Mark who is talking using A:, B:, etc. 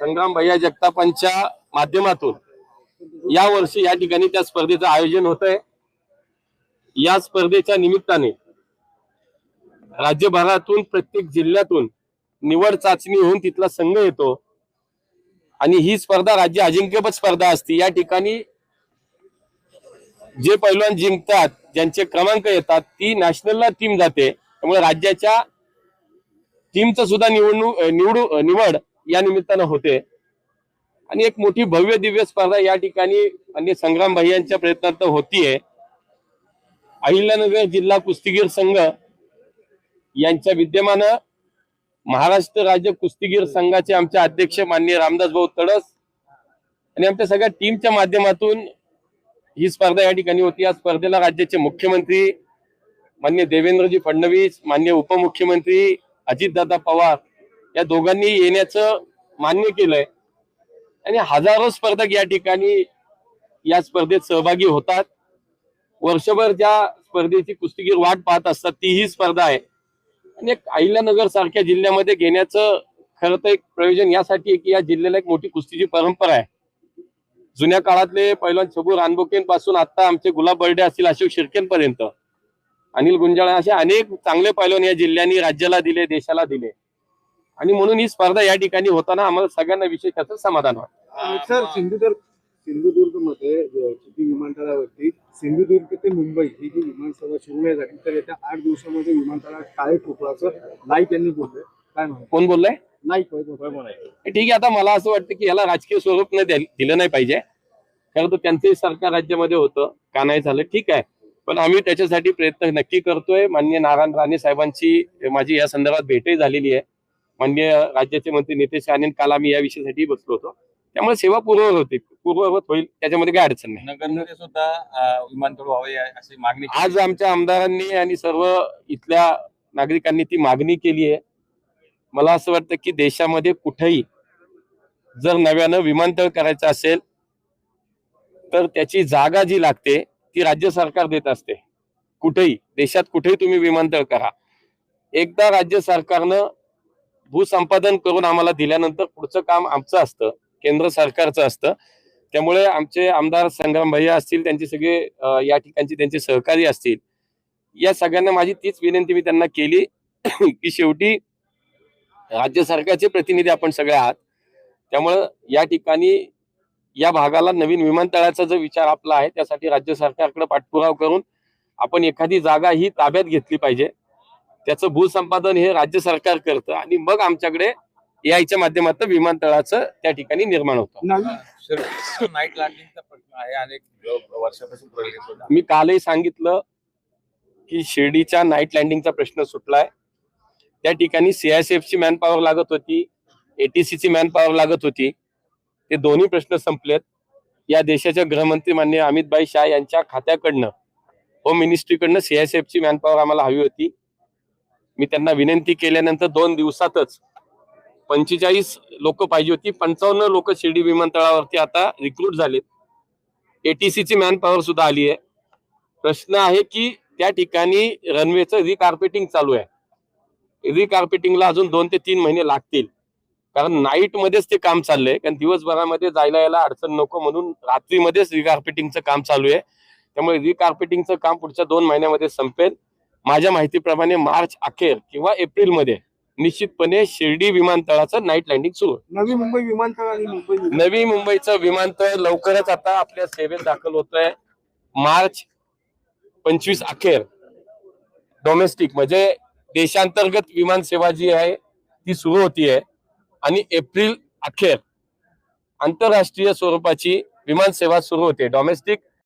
A: संग्राम भैया जगतापांच्या माध्यमातून या वर्षी या ठिकाणी त्या स्पर्धेचं आयोजन होत आहे या स्पर्धेच्या निमित्ताने राज्यभरातून प्रत्येक जिल्ह्यातून निवड चाचणी होऊन तिथला संघ येतो. आणि ही स्पर्धा राज्य अजिंक्यपद स्पर्धा असते. या ठिकाणी जे पैलवान जिंकतात ज्यांचे क्रमांक येतात ती नॅशनलला टीम जाते. त्यामुळे राज्याच्या टीमचं सुद्धा निवडणूक निवडू निवड या निमित्तानं होते. आणि एक मोठी भव्य दिव्य स्पर्धा या ठिकाणी आणि संग्राम भैयांच्या प्रयत्नार्थ होतीये. अहिल्यानगर जिल्हा कुस्तीगीर संघ यांच्या विद्यमानं महाराष्ट्र राज्य कुस्तीगीर संघाचे आमचे अध्यक्ष माननीय रामदास भाऊ तडस आणि आमच्या सगळ्या टीमच्या माध्यमातून ही स्पर्धा या ठिकाणी होती. या स्पर्धेला राज्याचे मुख्यमंत्री मान्य देवेंद्रजी फडणवीस मान्य उपमुख्यमंत्री अजितदादा पवार या दोघांनी येण्याचं मान्य केलंय. आणि हजारो स्पर्धक या ठिकाणी या स्पर्धेत सहभागी होतात. वर्षभर ज्या स्पर्धेची कुस्तीगीर वाट पाहत असतात ती ही स्पर्धा आहे. आणि एक अहिल्यानगर सारख्या जिल्ह्यामध्ये घेण्याचं खरं तर एक प्रयोजन यासाठी आहे की या जिल्ह्याला एक मोठी कुस्तीची परंपरा आहे. जुन्या काळातले पैलवान छगू रानबोकेंपासून आता आमचे गुलाब बर्डे असतील अशोक शिर्केंपर्यंत. अनिल गुंजाळा असे अनेक चांगले पैलवान या जिल्ह्यांनी राज्याला दिले देशाला दिले. आणि म्हणून ही स्पर्धा या ठिकाणी होताना आम्हाला सगळ्यांना विशेष त्याचं समाधान वाटतं.
B: सर सिंधुदुर्ग सिंधुदुर्गमध्ये विमानतळावरती सिंधुदुर्ग ते मुंबई ही जी विमानसेवा सुरू नाही झाली तर येत्या आठ दिवसामध्ये विमानतळात काय ठोकळाचं नाईक यांनी बोललंय. काय म्हणतो
A: कोण बोललंय?
B: म्हणाय
A: ठीक आहे आता मला असं वाटतं की याला राजकीय स्वरूप नाही दिलं नाही पाहिजे. खरं तर त्यांचंही सरकार राज्यामध्ये होतं का नाही झालं ठीक आहे. पण आम्ही त्याच्यासाठी प्रयत्न नक्की करतोय. माननीय नारायण राणे साहेबांची माझी या संदर्भात भेटही झालेली आहे. माननीय राज्याचे मंत्री नितेश राणे काल आम्ही या विषयासाठी बसलो होतो. त्यामुळे सेवा पूर्ववत होती. पूर्ववत होईल त्याच्यामध्ये काय अडचण नाही.
C: नगरमध्ये सुद्धा विमानतळ व्हावे अशी मागणी.
A: आज आमच्या आमदारांनी आणि सर्व इथल्या नागरिकांनी ती मागणी केली आहे. मला असं वाटतं की देशामध्ये कुठेही जर नव्यानं विमानतळ करायचं असेल तर त्याची जागा जी लागते ती राज्य सरकार देत असते. कुठेही देशात कुठेही तुम्ही विमानतळ करा. एकदा राज्य सरकारनं भूसंपादन करून आम्हाला दिल्यानंतर पुढचं काम आमचं असतं केंद्र सरकारचं असतं. त्यामुळे आमचे आमदार संग्राम भैया असतील त्यांचे सगळे या ठिकाणचे त्यांचे सहकारी असतील या सगळ्यांना माझी तीच विनंती मी त्यांना केली की शेवटी राज्य सरकारचे प्रतिनिधी आपण सगळे आहात. त्यामुळं या ठिकाणी या भागाला नवीन विमानतळाचा जो विचार आपला आहे त्यासाठी राज्य सरकारकडे पाठपुरावा करून आपण एखादी जागा ही ताब्यात घेतली पाहिजे. त्याचं भूसंपादन हे राज्य सरकार करतं आणि मग आमच्याकडे याच्या माध्यमातून विमानतळाचं त्या ठिकाणी निर्माण होतं.
C: नाईट लँडिंगचा प्रश्न आहे अनेक वर्षापासून प्रलंबित होता.
A: मी कालही सांगितलं की शिर्डीच्या नाईट लँडिंगचा प्रश्न सुटलाय. त्या ठिकाणी सीआयसीएफ ची मॅन पॉवर लागत होती एटीसी ची मॅन पॉवर लागत होती. ते दोन्ही प्रश्न संपलेत. या देशाच्या गृहमंत्री मान्य अमित भाई शाह यांच्या खात्याकडनं होम मिनिस्ट्रीकडनं सीआयसीएफ ची मॅन पॉवर आम्हाला हवी होती. मी त्यांना विनंती केल्यानंतर दोन दिवसातच पंचेचाळीस लोक पाहिजे होती. पंचावन्न लोक शिर्डी विमानतळावरती आता रिक्रूट झालेत. एटीसी ची मॅन पॉवर सुद्धा आली आहे. प्रश्न आहे की त्या ठिकाणी रनवेचं रिकार्पेटिंग चालू आहे. रिकार्पेटिंगला अजून दोन ते तीन महिने लागतील. कारण नाईट मध्येच ते काम चाललंय. कारण दिवसभरामध्ये जायला यायला अडचण नको म्हणून रात्रीमध्येच रिकार्पेटिंगचं काम चालू आहे. त्यामुळे रिकार्पेटिंगचं काम पुढच्या दोन महिन्यामध्ये संपेल. माझ्या माहितीप्रमाणे मार्च अखेर किंवा एप्रिलमध्ये निश्चितपणे शिर्डी विमानतळाचं नाईट लँडिंग सुरू.
B: नवी मुंबई विमानतळ आणि मुंबई
A: नवी मुंबईचं विमानतळ लवकरच आता आपल्या सेवेत दाखल होतोय. मार्च पंचवीस अखेर डोमेस्टिक म्हणजे देशांतर्गत विमान सेवा जी आहे ती सुरू होतीये. आणि एप्रिल अखेर आंतरराष्ट्रीय स्वरूपाची विमान सेवा सुरू होते. डोमेस्टिक